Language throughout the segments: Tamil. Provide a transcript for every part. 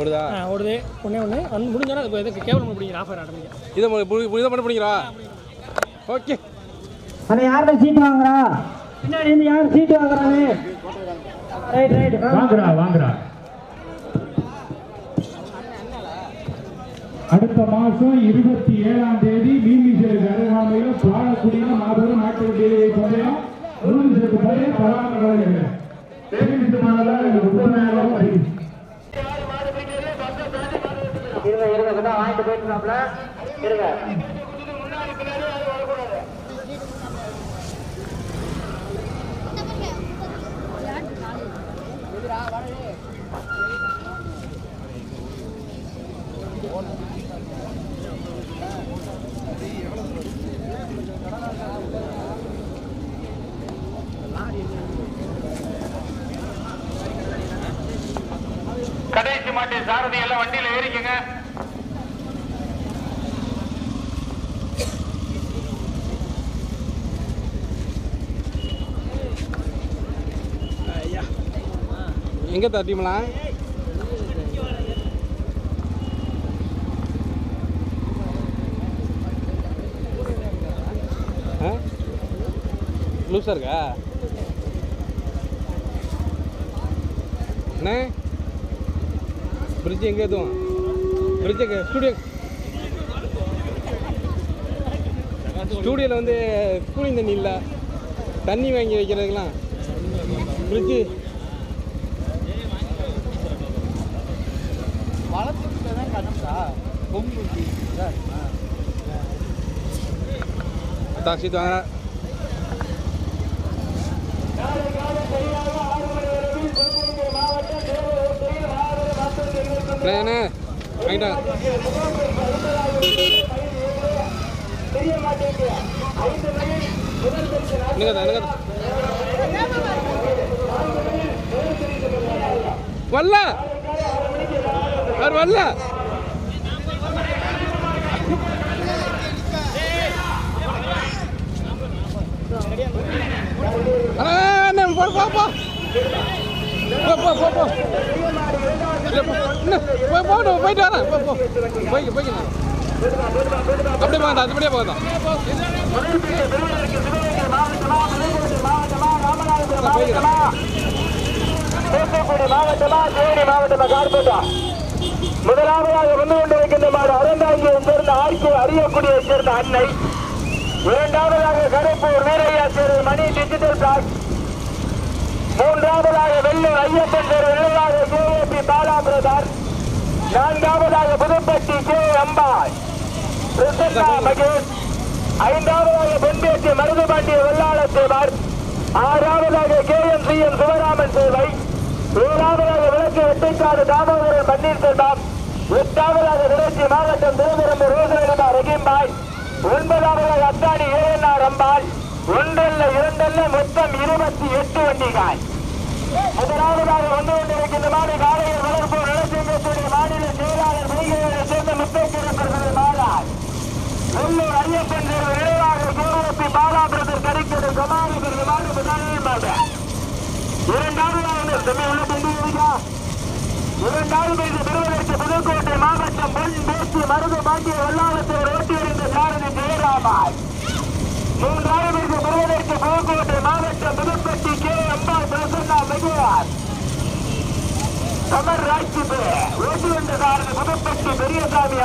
ஓடுதா? ஓடுது. ஒன்றே ஒன்று வந்து முடிஞ்சோன்னா அது இதுக்கு கேவலம் பிடிக்கிற ஆஃபர் ஆட்டோமேட்டிக்காக இதை இதை மட்டும் பண்ணிக்கிறா ஓகே. அண்ணா யார்கிட்ட சீட் வாங்குறா? பின்னாடி இருந்து யார் சீட் வாங்குறானே? ரைட் ரைட் வாங்குறா வாங்குறா. அடுத்த மாசம் இருபத்தி ஏழாம் தேதி மீமிசேருக்கு அருகாமையில் பாலக்குடியில் மாபெரும் நாட்டு வண்டியை பந்தயம் மீமிசேருக்கு பந்தயம் பராமரி கலைஞர்கள் தெரிவித்தமானதால் எனக்கு உடனடியாக அறிவிச்சு இருங்க இருங்க கொஞ்சம் வாங்கிட்டு போயிட்டுனாப்ல இருங்க. கடைசி மாட்டு சாரதி எல்லாம் வண்டியில் ஏறிக்கங்க. எங்கே தட்டிமலாம் லூஸாக இருக்கா? அண்ணே பிரிட்ஜ் எங்கே எதுவும்? எங்கே? ஸ்டூடியோ ஸ்டூடியோவில் வந்து கூலிங் தண்ணி இல்லை. தண்ணி வாங்கி வைக்கிறதுக்கெல்லாம் பிரிட்ஜு டாக்ஸி வாங்க அண்ணே வாங்கிட்டாங்க என்னங்க என்னங்க வரல அவர் வரல அண்ணன் போ, போ, போ. போ, போ, போ, போ. போய் போகணும் போயிட்டு வரேன். போ, போ. போய் போய்க்க. அப்படியே போகணும் அதுபடியே போகணும் மாவட்டமா தேனி மாவட்டமா கார்பேட்டா முதலாவதாக வந்து கொண்டிருக்கின்ற மாடு அறந்தாங்கியை சேர்ந்த ஆய்க்கு அறியக்கூடியை சேர்ந்த அன்னை இரண்டாவதாக கருப்பூர் வீரையா சேர்ந்த மணி டிஜிட்டல் பிளாக் மூன்றாவதாக வெள்ளூர் ஐயப்பன் தேர் நிர்வாக கேஏபி பாலா பிரதார் நான்காவதாக புதுப்பட்டி கே அம்பாய் பிரசன்னா மகேஷ். ஐந்தாவதாக பொன்பேட்டி மருதுபாண்டிய வெள்ளாள சேவார் ஆறாவதாக K M C M Sivaraman சேவை. ஏழாவதாக விளக்கு வெட்டைக்காடு தாமோதரன் பன்னீர்செல்வம். எட்டாவதாக திருச்சி மாவட்டம் திருவரம்பு ரோசரகமா ரஹீம்பாய். ஒன்பதாவது அத்தாடி ஏஎன்ஆர் அம்பாள்? ஒன்றல்ல இரண்டல்ல மொத்தம் இருபத்தி எட்டு வண்டிகள். முதலாவதாக வந்து கொண்டிருக்கின்ற மாடு காலையில் வளர்ப்பு நலச்சங்கத்துடைய மாநில செயலாளர் மைகளை சேர்ந்த முத்தைக்கிற மாறார் உள்ளூர் ஐயப்பன் தேர்வு நினைவாக கோரப்பி பாலாபுரத்தில் கிடைக்கிறது சமாளிக்கிறது மாடு முதலில் மாடு. இரண்டாவது தம்பி உள்ள தம்பி இரண்டாவது பெறுவதற்கு புதுக்கோட்டை மாவட்டம் பொன் பேசி மருது பாண்டிய வல்லாளத்தை ஓட்டி ஜெயராமாய் மூன்றாவது பரிசு பெறுவதற்கு புதுக்கோட்டை மாவட்டம் புதுப்பட்டி கே அம்பாள் பிரசன்னா மெகுவார் கமர் ராஜ்பு ஓட்டி வந்த சாரதி புதுப்பட்டி பெரியசாமி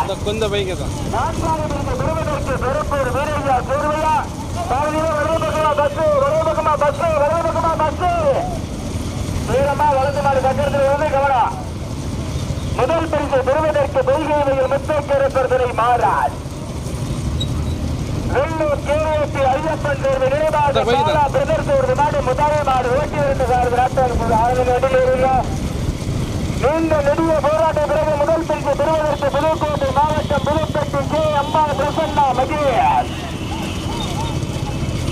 இந்த கொந்த பைக்கு தான் நான்காவது பரிசு பெறுவதற்கு பெருப்பூர் வீரையா சேர்வையா? பாதியில ஒரே பக்கமா பஸ் ஒரே பக்கமா பஸ் ஒரே பக்கமா பஸ். வீரமா வலது மாடு பக்கத்தில் இருந்து கவனம். முதல் பரிசு பெறுவதற்கு பொய்கையில் முத்தக்கரப்பர்தலை மாறார். வெள்ளூர் கேரளத்தி ஐயப்பன் தேர்வு நினைவாக. பாலா பிரதர்ஸ் ஒரு மாடு முதல் மாடு ஓட்டி இருந்த சார் நாட்கள் ஆளுநர் நடுவில் நீண்ட நெடிய போராட்ட பிறகு முதல் பரிசு பெறுவதற்கு புதுக்கோட்டை மாவட்டம் புதுப்பட்டி கே. அம்மா பிரசன்னா மகேஷ்.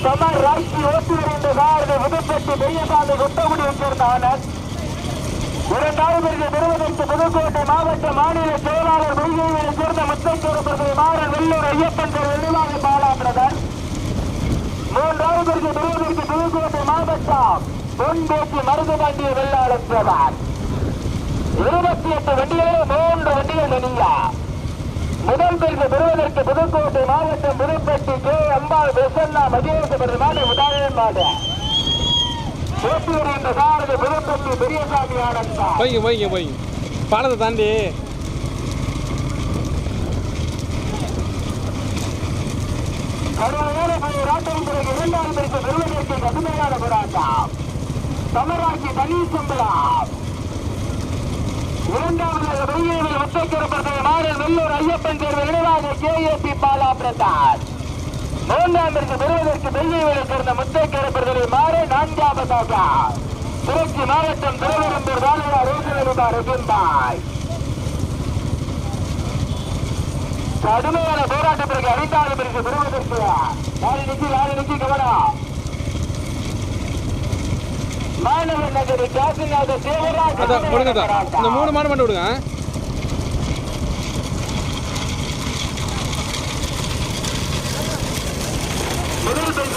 சமர் ராட்சி ஓட்டி வருகின்ற சாரதி புதுப்பட்டி பெரியசாமி குட்டகுடியை சேர்ந்த ஆனந்த். இரண்டாவது பரிசு பெறுவதற்கு புதுக்கோட்டை மாவட்ட மாநில செயலாளர் கொள்கையை சேர்ந்த முத்தைக்கோரப்பதி மாறன் வெள்ளூர் ஐயப்பன் திரு நிர்வாக பாலாபிரதன் மூன்றாவது பரிசு பெறுவதற்கு புதுக்கோட்டை மாவட்டம் பொன்பேசி மருதுபாண்டிய வெள்ளாளர் பிரதான் இருபத்தி எட்டு வண்டிகளே மூன்று வண்டிகள் தனியா முதல் பரிசு பெறுவதற்கு புதுக்கோட்டை மாவட்டம் புதுப்பட்டி கே. அம்பாள் பிரசன்னா மகேசபுரம் மாடு உதாரணம் மாடு. வைங்க வைங்க வைங்க புதுப்பட்டி பாலத்தை தாண்டி. கடுமையான ராட்டம் பிறகு இரண்டாவது பரிசு பெறுவதற்கு கடுமையான தனி வெள்ளூர் ஐயப்பன் தேர்வு நினைவாக கே ஏ பி பாலா பிரதாஷ் மூன்றாம் பரிசு பெறுவதற்கு வெள்ளியில் சேர்ந்த முத்தை கருப்பர்களை மாற நான்காவதாக திருச்சி மாவட்டம் திருவரம்பூர் வாழையா ரோசனருமார் ரஜின்பாய் கடுமையான போராட்டத்திற்கு ஐந்தாவது பரிசு பெறுவதற்கு நாலு நிக்கி நாலு நிக்கி கவனம் மாணவர் நகரி காசிநாத தேவராஜ் கொடுங்க இந்த மூணு மாடு மட்டும் விடுங்க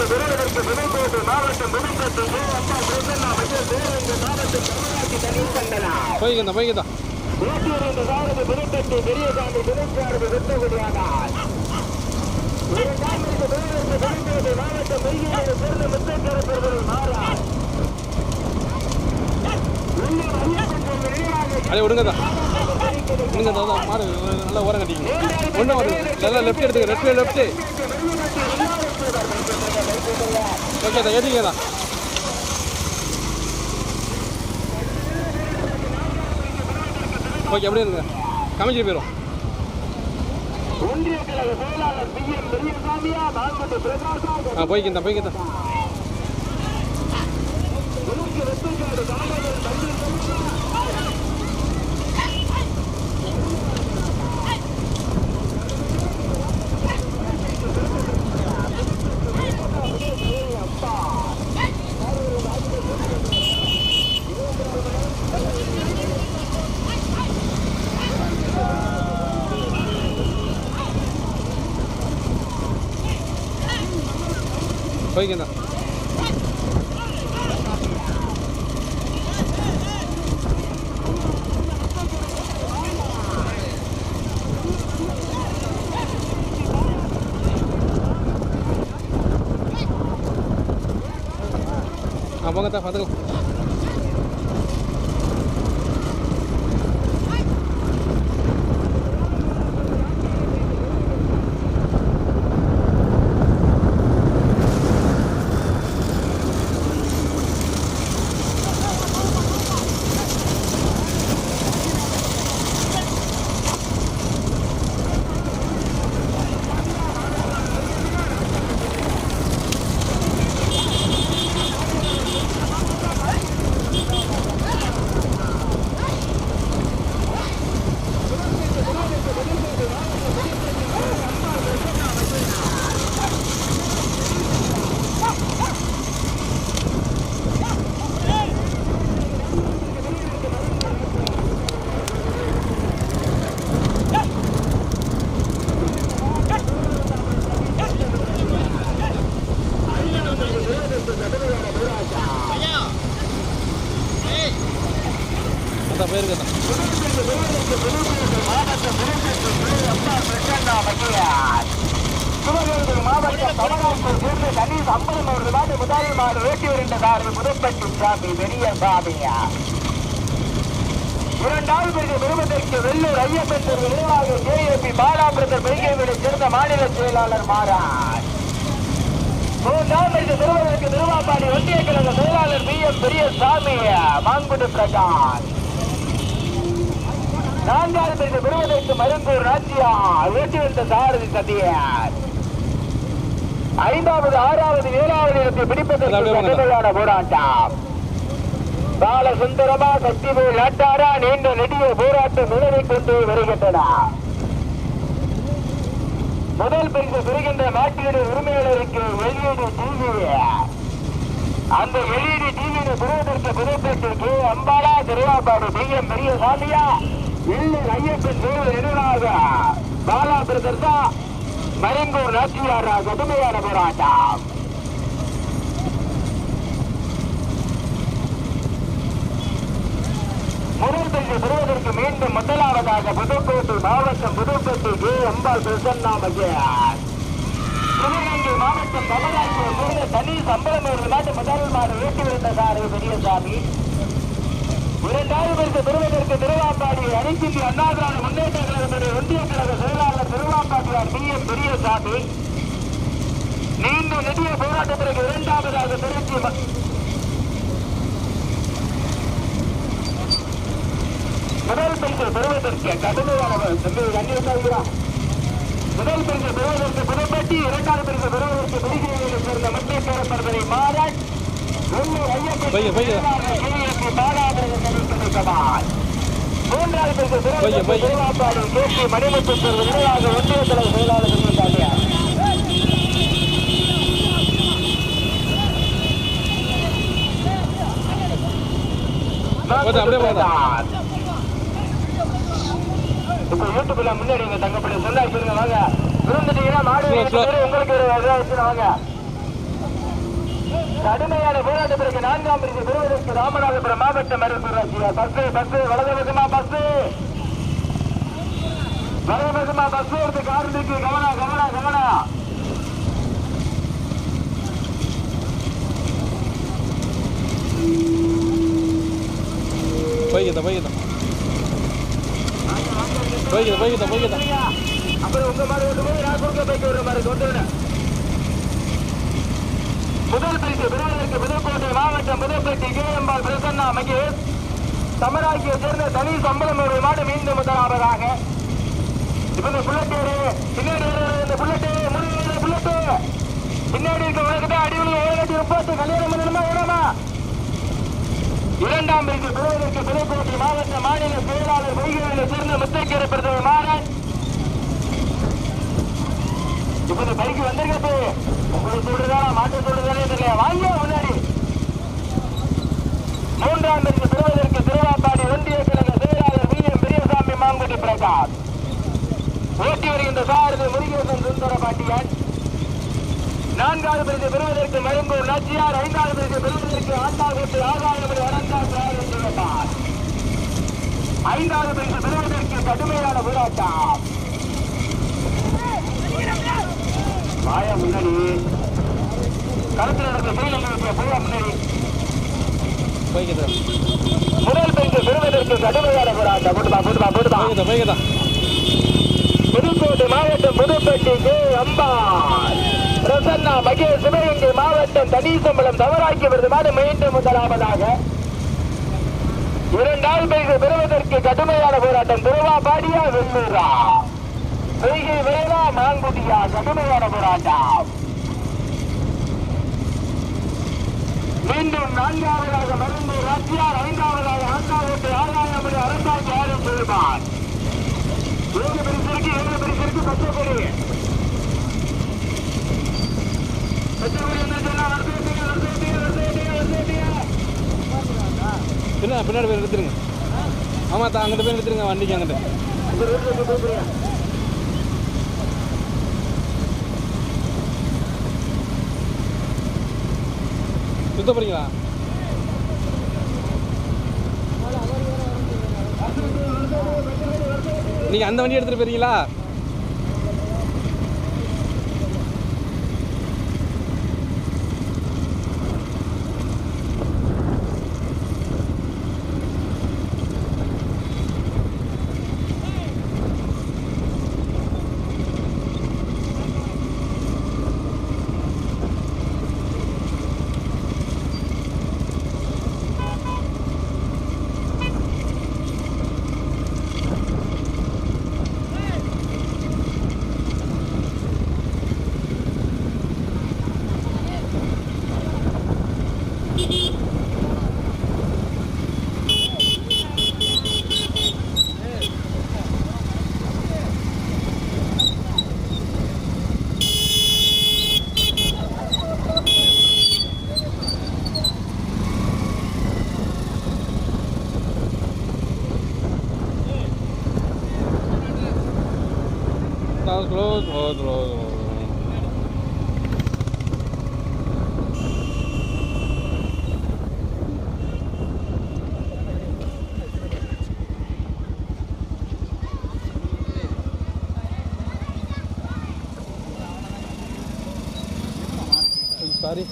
பெறுவதற்கு புதுக்கோட்டை மாவட்டம் புதுக்கோட்டை அம்மா பிரசன்னா மையம் தேவங்க மாவட்டம் தமிழ்நாட்டு தனி சங்கனா போய்ங்க தான் போய்ங்க தான் ஊட்டியூர் என்ற சாரதி புதுப்பட்டி பெரியசாமி துணைச்சாரதி வெற்றகுடியானார் இரண்டாம் பரிசு பெறுவதற்கு புதுக்கோட்டை மாவட்டம் மெய்யூரை சேர்ந்த முத்தைக்கரப்பர்கள் மாறார் உள்ளூர் ஐயப்பன் கோவில் நினைவாக அப்படியே விடுங்க தான் விடுங்க தான் தான் மாடு நல்லா ஓரம் கட்டிங்க ஒன்றும் நல்லா லெஃப்ட் எடுத்துக்க லெஃப்ட் லெஃப்ட்டு ஓகே தான் ஏற்றிங்க தான் ஓகே அப்படியே இருங்க. கமிச்சிட்டு போயிடும் ஒன்றிய கழக செயலாளர் பி எம் பெரியசாமியா நான்கு பிரகாசா ஆ போய்க்கு தான் போய்க்கு தான் உனக்கு வெற்றிக்காடு தாமதம் தந்தை போய்க்கு தான் ஆ போங்க தான் பார்த்துக்கலாம் அதான் போயிருங்க தான் சிவகங்கை மாவட்டம் தமிழ்நாட்டில் சேர்ந்த கணேஷ் ஐம்பது நூறு நாடு முதல் மாடு வேட்டி வருகின்ற சார்பு முதற்பட்டி சாமி பெரிய சாமியா இரண்டாவது பிரிவு பெறுவதற்கு வெள்ளூர் ஐயப்பன் தெரு நிர்வாக கேஏபி பாலாபுரத்தர் பெருகைவிடை சேர்ந்த மாநில செயலாளர் மாறார். மூன்றாம் பெறுவதற்கு திருவாப்பாடி ஒன்றிய கழக செயலாளர் பி எம் பெரியசாமி மாங்குடி பிரகாஷ். நான்காவது பெறுவதற்கு மருந்தூர் ராஜ்யா வேட்டி வந்த சாரதி சத்தியார் ஐந்தாவது ஆறாவது ஏழாவது இடத்தை பிடிப்பதற்கு போராட்டம். பாலசுந்தரமா சக்திவேல் நாட்டாரா நீண்ட நெடிய போராட்டம் நிலவை கொண்டு வருகின்றன முதல் பரிசு பெறுகின்ற நாட்டினுடைய உரிமையாளருக்கு வெளியீடு டிவி. அந்த வெளியீடு டிவியை பெறுவதற்கு புதுப்பேட்டை அம்பாலா திருவாபாடு பி. எம். பெரியசாமியா இல்லை ஐயப்பன் தேர்வு நினைவாக பாலா பிரதர் தான் மரிங்கூர் நாச்சியாரா கடுமையான போராட்டம். முதல் பெறுவதற்கு மீண்டும் முதலாவதாக புதுக்கோட்டை மாவட்டம் புதுக்கோட்டை கே. அம்பாள் பிரசன்னா மையார் சிவகங்கை மாவட்டம் தமிழாட்சியில் சேர்ந்த தனி சம்பளம் ஒரு நாட்டு முதல் மாடு வீட்டு விருந்த சாரு பெரியசாமி. இரண்டாவது பெறுவதற்கு திருவாம்பாடி அனைத்து அண்ணாதிரான முன்னேற்ற கழகத்துடைய ஒன்றிய கழக செயலாளர் திருவாப்பாட்டியார் பி. எம். பெரியசாமி. நீண்ட நிதிய போராட்டத்திற்கு இரண்டாவதாக திருச்சி முதல் பரிசு பெறுவதற்கு கடுமையான தம்பி தண்ணி உண்டாகிறான் முதல் பரிசு பெறுவதற்கு புதுப்பட்டி இரண்டாவது பரிசு பெறுவதற்கு புதுச்சேரியில் சேர்ந்த மாறாட் பைய, பைய. மூன்றாவது பரிசு பெறுவதற்கு. திருவாப்பாடு கே பி மணிமுத்தூர் விருதாக ஒன்றிய தலைவர் செயலாளர் போதும், அப்படியே போதும். இப்ப யூடியூப்ல முன்னாடி எங்க தங்கப்படி சொன்னா சொல்லுங்க வாங்க. விருந்துட்டீங்கன்னா மாடு உங்களுக்கு ஒரு வாங்க. கடுமையான போராட்டத்திற்கு நான்காம் பிரிவு பெறுவதற்கு ராமநாதபுரம் மாவட்டம் மருத்துவராட்சியா பஸ் பஸ் பஸ் வலது பக்கமா பஸ் எடுத்து போய்க்குதா போய்க்குதா போய்க்குதா போய்க்குதா போய்க்குதா அப்புறம் உங்க மாதிரி கொண்டு போய் நான் கொடுக்க பைக்கு ஒரு மாதிரி கொண்டு வரேன் முதல் பரிசு பெறுவதற்கு புதுக்கோட்டை மாவட்டம் புதுப்பட்டி கேஎம்பால் பிரசன்னா மகேஷ் தமிழாக்கிய சேர்ந்த தனி சம்பளம் ஒரு மாடு மீண்டும் முதலாவதாக இப்ப இந்த புல்லட்டேரு பின்னாடி இந்த புல்லட்டு முடிவு புல்லட்டு பின்னாடி இருக்க உலகத்தை அடிவில் ஏழு முப்பத்து கல்யாணம் பண்ணணுமா வேணாமா இரண்டாம் பரிசு பெறுவதற்கு புதுக்கோட்டை மாவட்ட மாநில செயலாளர் வைகையில் சேர்ந்த முத்தைக்கரை பிரதமர் மாறன். இப்ப பைக்கு வந்திருக்கிறது. உங்களுக்கு சொல்றதா மாற்ற சொல்றதானே தெரியல. வாங்க முன்னாடி. மூன்றாம் பரிசு பெறுவதற்கு திருவாப்பாடி ஒன்றிய கழக செயலாளர் வி. எம். பெரியசாமி மாங்குடி பிரகாஷ் ஓட்டி வருகின்ற சாரதி முருகேசன் சுந்தர பாண்டியன் நான்காவது பரிசு பெறுவதற்கு மருங்கூர் நாச்சியார் ஐந்தாவது பரிசு பெறுவதற்கு ஆண்டாகுட்டி ஆகாயமணி என்றார் ஐந்தாவது பரிசு பெறுவதற்கு கடுமையான போராட்டம். வாயா முன்னாடி களத்தில் நடந்த சீனங்களுக்கு போயா போய்க்குதா முதல் பரிசு பெறுவதற்கு கடுமையான போராட்டம். போட்டுமா போட்டுமா போட்டுமா புதுக்கோட்டை மாவட்டம் புதுப்பட்டி கே. அம்பாள். பிரசன்னா மகேஷ் சிவகங்கை மாவட்டம் தனீசம்பலம் தவறாக்கி விருதுமாறு மீண்டும் முதலாவதாக. இரண்டால் பரிசு பெறுவதற்கு கடுமையான போராட்டம். திருவாபாடியா வெள்ளூரா. பொய்கை வேளா மாங்குடியா கடுமையான போராட்டம். மீண்டும் நான்காவதாக மருந்து ராஜ்யார் ஐந்தாவதாக ஆண்டாவோட்டு ஆகாயமணி அரசாங்க ஆறு பெருமான். ஏழு பரிசு ஏழு பரிசு பச்சை பெரிய பச்சை கொடி என்ன சொன்னா வருஷத்துக்கு வருஷத்துக்கு வருஷத்துக்கு வருஷத்துக்கு பின்னா பின்னாடி போய் எடுத்துருங்க ஆமாம் தான் அங்கிட்ட போய் எடுத்துருங்க வண்டிக்கு அங்கிட்ட. சுத்த போறீங்களா? நீங்கள் அந்த வண்டி எடுத்துகிட்டு போறீங்களா close, close, close, close. sorry.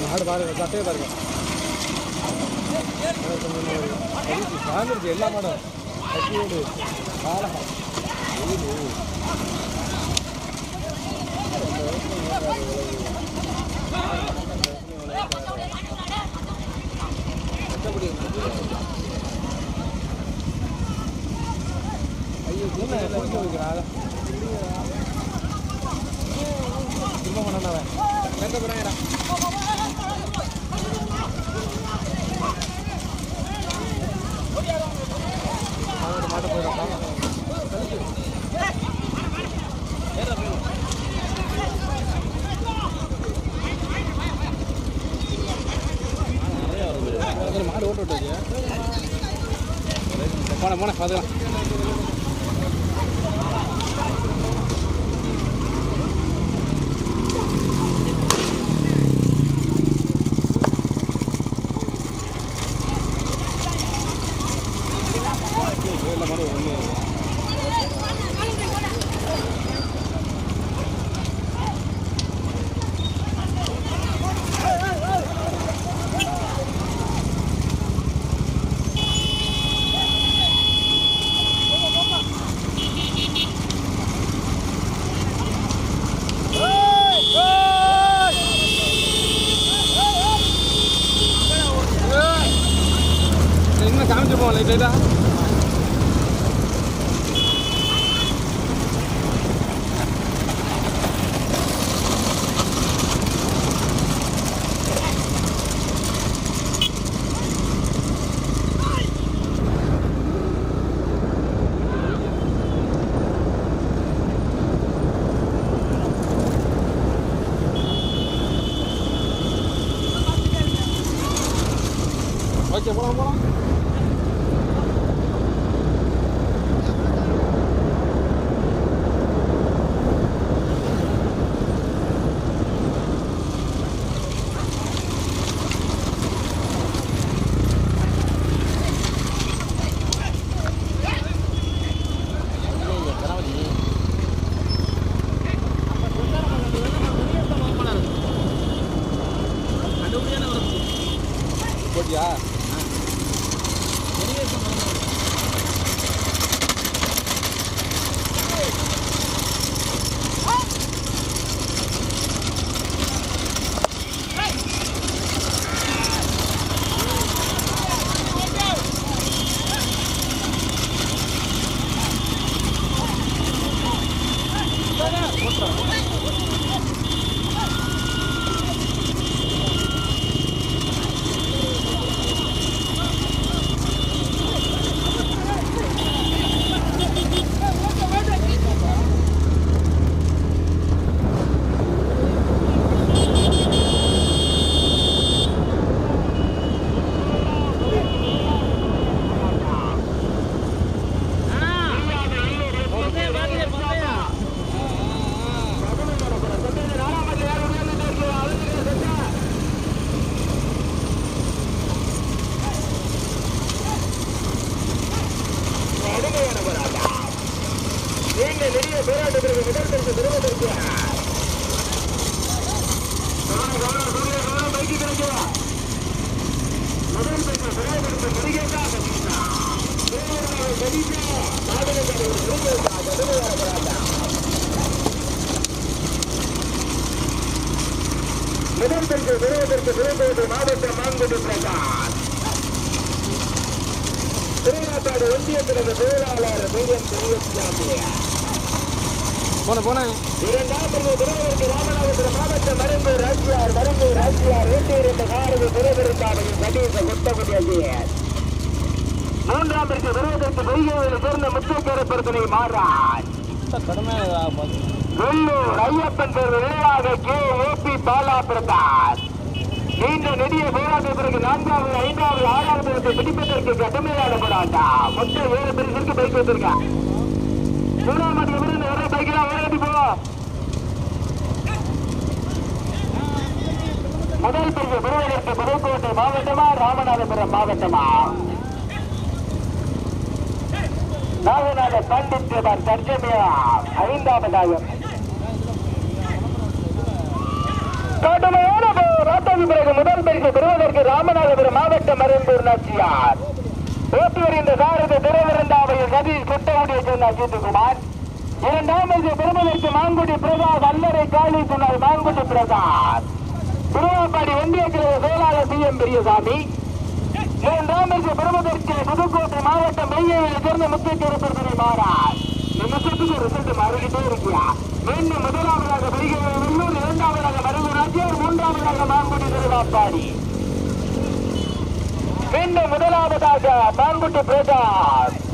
बाहर बाहर जाते बार बार சாமிருக்கு எல்லா மாடும் கட்டியோடு காலகா ஐயோ என்ன குடிக்க வைக்கிறாள் திரும்ப பண்ணாவன் எங்க போறாங்கடா அவனோட மாட்ட போயிடும் மாடு ஓட்டு விட்டாச்சு போன போன பார்த்துக்கலாம் எல்லா மாடும் ஒன்று இன்னும் காமிச்சு போவோம் போட்டியா நீண்ட நெடிய போராட்டத்திற்கு முதல் பரிசு பெறுவதற்கு கவனம், கவனம், சூரிய கவனம், பைக்கு கிடைக்குமா? முதல் பரிசு பெறுவதற்கு முடிகிறதா, கதிஷா? தேவராக கதிஷா, மாதவக்காரர் விருதுகா, கடுமையான போராட்டம். முதல் பரிசு பெறுவதற்கு சிவகோட்டை மாவட்டம் மாங்குடி பிரகாஷ் திருநாட்டாடு ஒன்றிய பிறகு தொழிலாளர் மீடியம் பெரியசாமி போன போனேன் இரண்டாவது திருவருக்கு ராமநாதபுரம் மாவட்டம் மருந்து ராஜ்யார் மருந்து ராஜ்யார் எட்டு இரண்டு காரது திருவருக்கான சதீச குத்தகுடி அஜியர் மூன்றாமிற்கு விரோதற்கு பெய்யோவில் சேர்ந்த முத்தக்கரை வெள்ளூர் ஐயப்பன் பேர் நிலையாக கே ஏபி பாலா பிரதாஸ் நீண்ட நெடிய போராட்டத்திற்கு நான்காவது ஐந்தாவது ஆறாவது இடத்தை பிடிப்பதற்கு கடுமையான போராட்டம். மொத்தம் ஏழு பரிசுக்கு பைக் வந்திருக்கா மூணாம் இடத்துல இருந்து வர பைக்கெல்லாம் ஓடி போ முதல் பரிசு பெறுவதற்கு புதுக்கோட்டை மாவட்டமா ராமநாதபுரம் மாவட்டமா? நாகநாத பண்டித் தர்ஜமியா ஐந்தாவதாக கடுமையான போராட்டத்திற்கு பிறகு முதல் பரிசு பெறுவதற்கு ராமநாதபுரம் மாவட்டம் மருந்தூர் நாச்சியார். ஓட்டி வருகின்ற சாரதி திருவிருந்தாவையில் சதீஷ் குட்டகுடியை சொன்னார் அஜித்குமார். இரண்டாம் பரிசு பெறுவதற்கு மாங்குடி பிரசாத் அல்லரை காளி சொன்னார் மாங்குடி பிரசாத் திருவாப்பாடி ஒன்றிய கிழக்கு செயலாளர் சி எம் பெரியசாமி. மூன்றாம் பரிசு பெறுவதற்கு புதுக்கோட்டை மாவட்டம் மெய்யையில் சேர்ந்த முக்கிய பிரச்சனை மாறார் சொத்துக்கு ரிசல்ட் மாறிக்கிட்டே இருக்கியா மீண்டும் முதலாவதாக பெறுகிறது உள்ளூர் இரண்டாவதாக மருதூர் நாச்சியார் மூன்றாவதாக மாங்குடி திருவாப்பாடி. மீண்டும் முதலாவதாக மாங்குட்டி பிரதாப்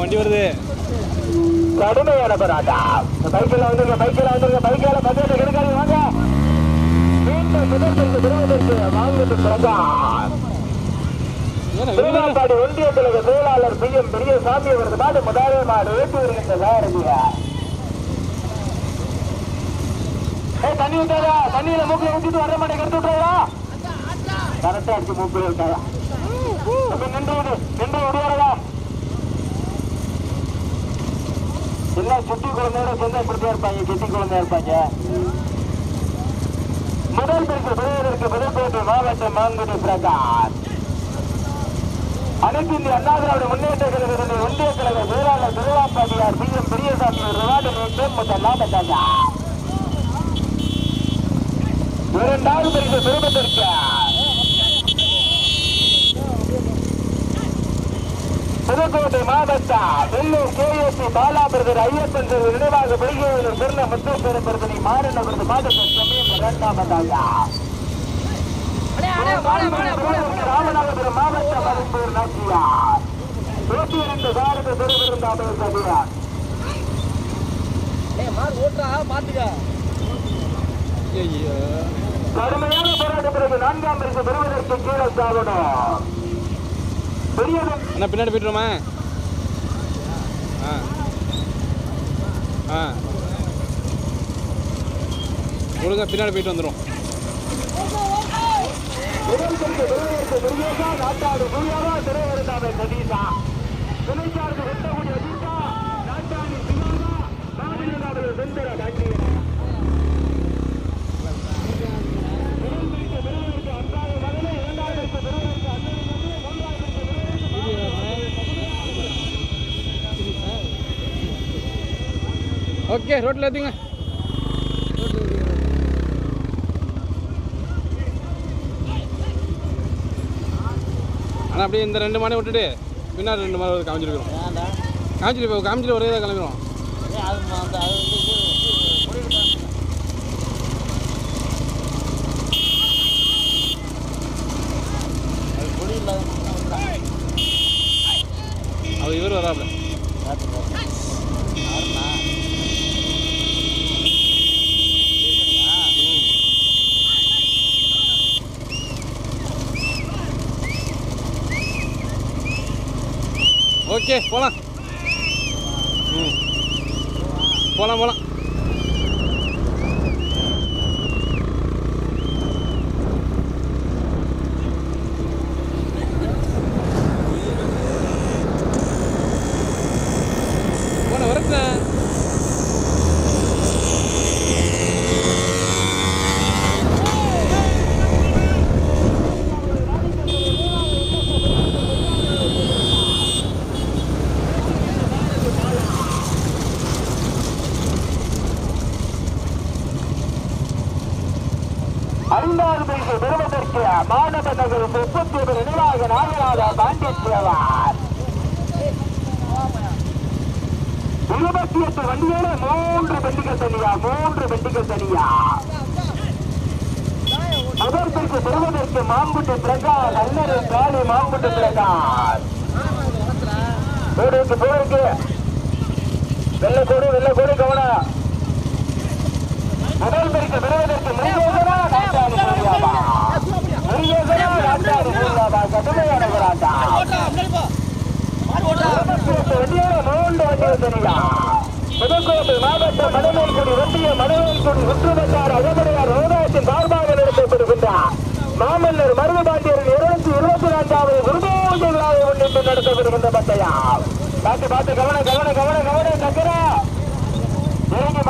வண்டி வருது. கடுமையான போராட்டம் பைக்கில் வந்துருங்க பைக்கில் வந்துருங்க பைக்கில் பக்கத்தில் கிடைக்காது வாங்க மீண்டும் முதற்கு பிரசாத் ஏன்னா வெளியே திருவாப்பாடி ஒன்றிய கழக செயலாளர் பி எம் பெரியசாமி அவரது நாடு முதலாவது மாடு ஏற்றி வருகின்ற தண்ணி விட்டாரா தண்ணியில மூக்கில ஊத்திட்டு வர விட்டாரா கரெக்டா அடிச்சு மூக்கில விட்டாரா நின்று நின்று விடுவாரா எல்லாம் சுட்டி குழந்தையோட சேர்ந்து இப்படித்தான் இருப்பாங்க கெட்டி குழந்தையா இருப்பாங்க. முதல் பரிசு பெறுவதற்கு புதுக்கோட்டை மாவட்டம் மாங்குடி பிரகாஷ். அனைத்து இந்திய அண்ணா திராவிட முன்னேற்ற கழகத்தின் ஒன்றிய கழக செயலாளர் திருவாப்பாட்டியார் பி. எம். பெரியசாமி ரிவார்டு மீண்டும் முதலாவதாக இரண்டாவது பரிசு பெறுவதற்கு புதுக்கோட்டை மாவட்டம் வெள்ளூர் கேஎஸ்சி பாலாபிரதர் ஐயப்பன் தெரு நினைவாக பெருகியோடு சொன்ன முத்தேஸ்வர பிரதனை மாறனவரது மாதத்தை சமயம் இரண்டாவதாக ராமநாதபுரம் மாவட்டம் மருந்தூர் நாச்சியார். நூற்றி இரண்டு பாரத திருவிருந்தாமல் சதியார் ஐயோ கடுமையான போராட்ட பிறகு நான்காம் பரிசு பெறுவதற்கு கீழே சாகணும். பெரியது அண்ணா பின்னாடி போயிட்டுருமா ஆ. ஆ. ஒழுங்கா பின்னாடி போயிட்டு வந்துடும் டாக்டர் பரிசு பெறுவதற்கு பெரியதா நாட்டாடு புரியாதா திருவிருந்தாமல் சதீசா துணைச்சார்ந்து வெட்டக்கூடிய அஜிதா நாட்டாணி சிவாதா மாநிலங்கள் சுந்தர காண்டியா முதல் பரிசு பெறுவதற்கு அன்றாட மகனே இரண்டாவது பரிசு பெறுவதற்கு அண்ணன் மகனே மூன்றாவது பரிசு பெறுவதற்கு ஓகே ரோட்டில் ஏற்றுங்க ஆனால் அப்படியே இந்த ரெண்டு மாடை விட்டுட்டு பின்னாடி ரெண்டு மாடு காமிச்சிருக்கிறோம். காமிச்சிட்டு இப்போ காமிச்சிட்டு ஒரே இதாக கிளம்பிடுவோம் ஐந்தாவது பரிசு பெறுவதற்கு மாணவ நகர் முப்பத்தி ஒரு நினைவாக நாகராஜா பாண்டியத்தேவார். இருபத்தி எட்டு வண்டியோட மூன்று வண்டிகள் தனியா மூன்று வண்டிகள் தனியா. முதல் பரிசு பெறுவதற்கு மாங்குட்டி பிரகாஷ் அண்ணரு காளி மாங்குட்டி பிரகாஷ். போடுக்கு போடுக்கு வெள்ள கோடு வெள்ள கோடு கவனம். முதல் பரிசு பெறுவதற்கு முருகேசனா. புதுக்கோட்டை மாவட்டம் மணமேல்குடி ஒன்றிய மணமேல்குடி சுற்றுவட்டார் அகமடையார் சமுதாயத்தின் சார்பாக நடத்தப்படுகின்றார் மாமல்லர் மருதுபாண்டியரின் இருநூத்தி இருபத்தி நான்காவது குருபூஜை விழாவை முன்னிட்டு நடத்தப்படுகின்ற பந்தயம் பார்த்து பார்த்து கவன கவன கவன கவனம் சக்கரா இறங்கி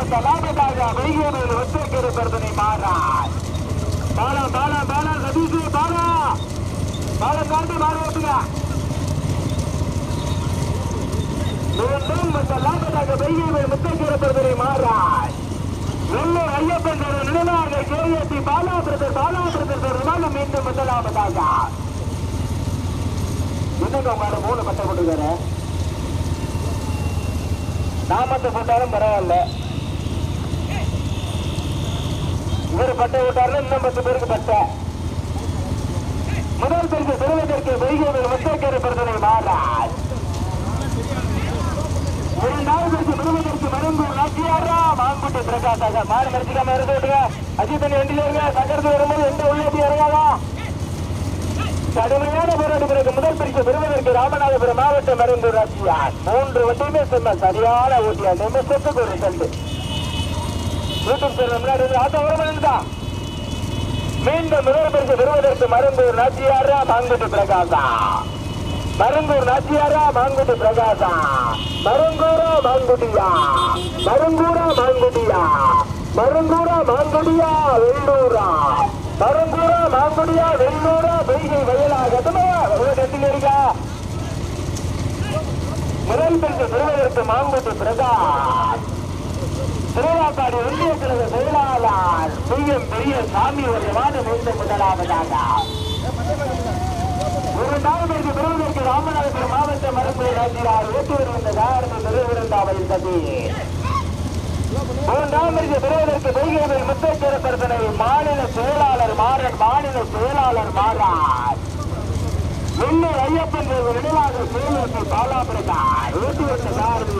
ஏன்னா விறுவிறுன்னு ஒற்றைக்கரு பருதனை மாறார். பாலா பாலா பாலா சதீஷ் பாலா. பாலா காட்டி மாறு ஓட்டுங்க மீண்டும் முதலாவதாக வைகூரில் முத்தைக்கரு பருதனை மாறாய் வெள்ளூர் ஐயப்பன் தரு KSC Bala brother Bala brother தருவாங்க மீண்டும் முதலாவதாக என்னங்க உங்களால மூணு பட்டை கொடுக்குற நாமத்தை போட்டாலும் பரவாயில்ல. ஒரு பட்டை விட்டாருன்னா இன்னும் பத்து பேருக்கு பட்டை. முதல் பரிசு பெறுவதற்கு வைகோவில் முத்தக்கரை பிரதனை மாறார் இரண்டாவது பரிசு பெறுவதற்கு மருங்கூர் நாட்டியாரா மாங்குட்டி பிரகாஷாக மாடு மறைச்சிக்காம இருந்து விட்டுங்க வண்டியில இருங்க வரும்போது எந்த உள்ளே இறங்காதா? கடுமையான போராட்ட பிறகு முதல் பரிசு பெறுவதற்கு ராமநாதபுரம் மாவட்டம் மருந்து ராசியார் மூன்று வண்டியுமே சொன்ன சரியான ஓட்டியா நிமிஷத்துக்கு ஒரு சென்று யூடியூப் சேனல் முன்னாடி இருந்து ஆட்டோ வரமா மீண்டும் முதல் பரிசு பெறுவதற்கு மருந்தூர் நாச்சியாரா மாங்குட்டி பிரகாசா? மருங்கூர் நாச்சியாரா மாங்குட்டி பிரகாசா? மருங்கூரா மாங்குட்டியா? மருங்கூரா மாங்குட்டியா? மருங்கூரா மாங்குடியா வெள்ளூரா? மருங்கூரா மாங்குடியா வெள்ளூரா பெய்கை வயலா கட்டுமா கட்டில இருக்கா? முதல் பரிசு பெறுவதற்கு மாங்குட்டி பிரகாஷ். திருவாக்காடு ஒன்றிய கழக செயலாளர் பிஎம் பெரிய சாமி ஒரு வாடு முடிந்து முதலாவதாக இரண்டாவது பரிசு பெறுவதற்கு ராமநாதபுரம் மாவட்ட மருத்துவ ராஜியார் ஓட்டு வருகின்ற காரணம் பெருவிருந்தாவை சதி மூன்றாம் பரிசு பெறுவதற்கு பெய்கையில் முத்தேச்சர பிரச்சனை மாநில செயலாளர் மாறன் மாநில செயலாளர் மாறார். முன்னர் ஐயப்பன் நினைவாக சேலத்தை பாலாபிரகார் ஓட்டு வந்த காரணம்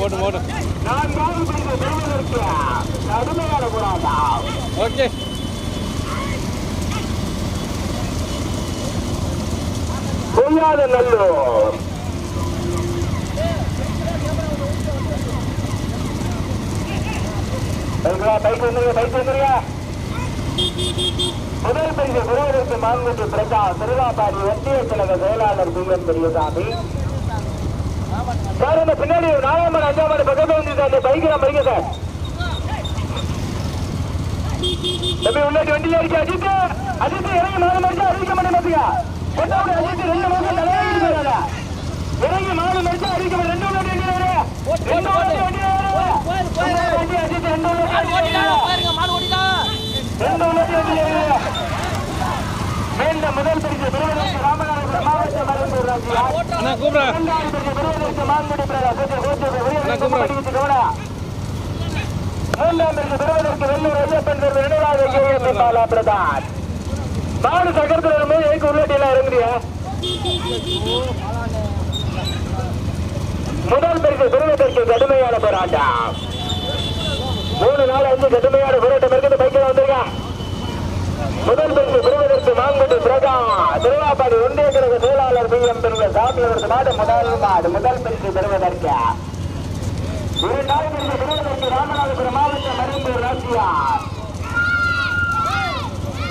போட்டு போட்டு. நான்காவது பரிசு பெறுவதற்கு கடுமையான போராட்டம் ஓகே. பொய்யாத நல்லூர். பைக் வந்துருங்க பைக் வந்துருங்க. முதல் பரிசு பெறுவதற்கு மாண்புக்கு பிரகாஷ் திருவாபாடி ஒன்றிய கழக செயலாளர் பெரியசாமி. சார் இந்த பின்னாடி நாலாம் மணி அஞ்சாம் மணி பக்கத்துல வந்து சார் இந்த பைக்கு நான் பைக்க சார். தம்பி உள்ளாட்டி வண்டியில இருக்கு. அஜித் அஜித் இறங்கி மாறு மரிச்சா அறிவிக்க மாட்டேன் பாத்துக்க கொண்டாவுடைய அஜித் ரெண்டு மாசம் தலையாடி போயிடாத இறங்கி மாறு மரிச்சா அறிவிக்க மாட்டேன். ரெண்டு உள்ளாட்டி வண்டியில. ரெண்டு உள்ளாட்டி வண்டியில. வண்டி அஜித் ரெண்டு. ரெண்டு முதல் பரிசு ராமநாதபுரம் மாவட்ட ராஜியார் அண்ணா கூப்பிட்றேன் இரண்டாவது கூப்பிடுறேன். படிக்கிட்டு சக்கரத்தில் வரும்போது எதுக்கு உள்ளட்டியெல்லாம் இறங்குறியா முதல் பரிசு பெறுவதற்கு கடுமையான போராட்டம் மூணு நாள் அஞ்சு கடுமையான போராட்டம் இருக்குது பைக்கில் வந்துருங்க முதல் பரிசு பெறுவதற்கு மாங்குடி பிரகா திருவாபாடி ஒன்றிய கழக செயலாளர் பி எம் பெருங்க சாமி அவரது மாடு முதல் மாடு முதல் பரிசு பெறுவதற்கு. இரண்டாவது பரிசு பெறுவதற்கு ராமநாதபுரம் மாவட்டம் மருந்தூர் ராசியார்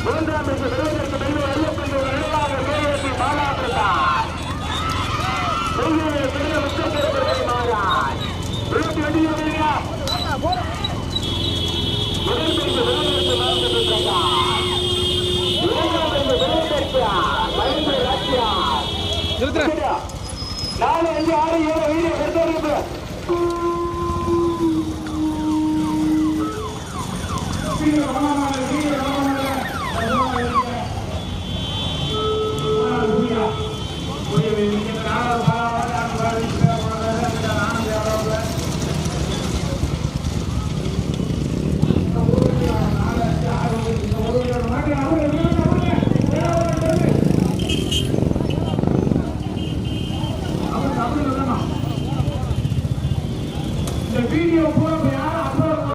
மூன்றாம் பரிசு பெறுவதற்கு பெங்களூர் ஐயப்பன் நிர்வாக கேஎஸ்பி பாலாபிரசாத் பெங்களூர் பெரிய முத்தக்கரை மாறார் இருபத்தி வண்டி வருவீங்க முதல் பரிசு பெறுவதற்கு மாவட்ட பிரகாஷ் இரண்டாம் பரிசு பெறுவதற்கு மருந்தூர் ராசியார் நிறுத்துறேன் நாலு அஞ்சு ஆறு ஏழு வீடியோ எடுத்து வீரர் வளமான